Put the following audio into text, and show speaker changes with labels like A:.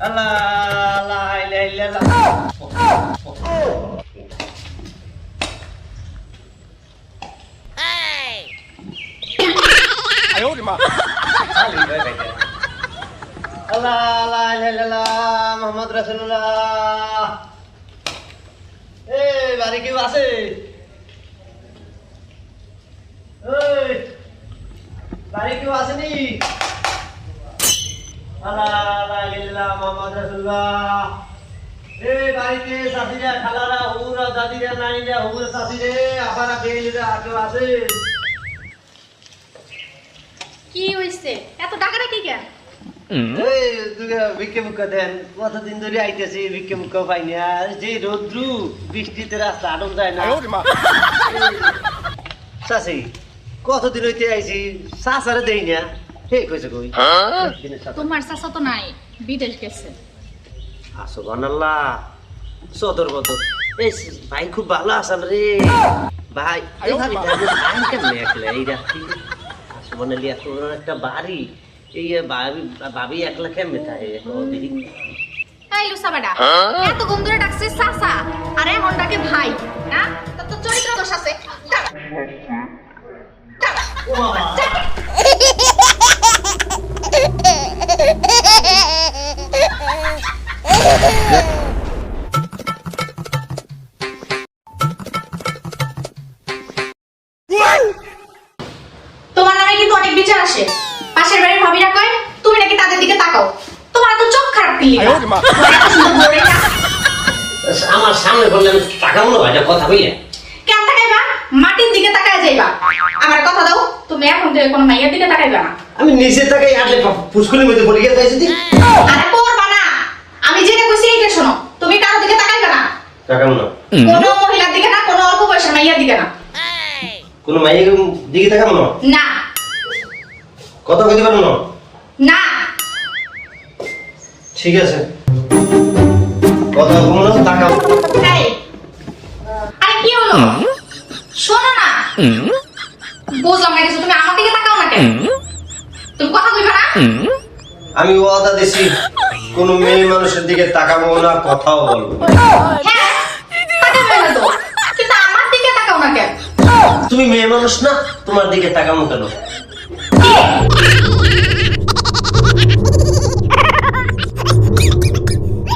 A: ইল্লাল্লাহ আল্লাহ আল্লাহ ইলাহা ইল্লাল্লাহ মুহাম্মদ রাসূলুল্লাহ এই বাড়ি কেউ আছে বাড়ি কেউ আসেনি এই বাড়িতে চাষিরা খালারা হুরা দাদিরা নানিরা হুরা চাষিরে আবারা বেলিরা কেউ আছে।
B: কি হইছে? এত টাকাটা কি কেন
A: এই দুগা ভিক্ষে মুখ দেন। কতদিন ধরে আইতেছি ভিক্ষে মুখ পাই না। আর যে রোদ্রু বৃষ্টিতে রাস্তা আটক যায় না। চাষি কতদিন হইতে আইছি? চাষারে দেই না। হে কইছে কই? দিনের
B: তোমার চাচা তো নাই বিদেশ গেছে।
A: আসো বানাল্লাহ সদর বদর। এই ভাই খুব ভালো রে। ভাই এই ভাই কেমন একলা এই রাত্রি? আসো এত একটা বাড়ি। এই ভাবি ভাবি একলা কেমনে থাকে? দেখি
B: এই লুসা বেটা এত গম ধরে ডাকছে চাচা আর এখন ডাকে ভাই হ্যাঁ? তো চরিত্র দোষ আছে। তোমার নামে কিন্তু অনেক বিচার আসে। পাশের বাড়ির ভাবিরা কয় তুমি নাকি তাদের দিকে তাকাও। তোমার তো চোখ খারাপ পিল্লি
A: আমার সামনে বললে আমি কথা বললে।
B: কেন তাকাইবা? মাটির দিকে তাকায় যাইবা। আমার কথা দাও তুমি এখন থেকে কোনো মাইয়ের দিকে তাকাইবা না।
A: আমি নিচে তাকাই আটলে পুষ্করির মধ্যে পড়ে গিয়ে তাই যদি
B: আরে করবা না আমি যেটা কইছি এইটা শোনো তুমি কারও দিকে তাকাইবা না
A: টাকা মনে
B: কোনো মহিলার দিকে না কোনো অল্প বয়সের মাইয়ের দিকে না।
A: কোনো মাইয়ের দিকে
B: না।
A: কথা কইতে পারব না
B: না।
A: ঠিক আছে। কথা না
B: এই। আরে কি হলো? শোনো না। বুঝলাম না কিছু তুমি আমার দিকে তাকাও না কেন? তুমি কথা কইবা না?
A: আমি ওয়াদা দিছি কোনো মেয়ে মানুষের দিকে তাকাবো না কথাও বলব না।
B: হ্যাঁ
A: তুমি মেয়ে মানুষ না তোমার দিকে তাকামো কেন?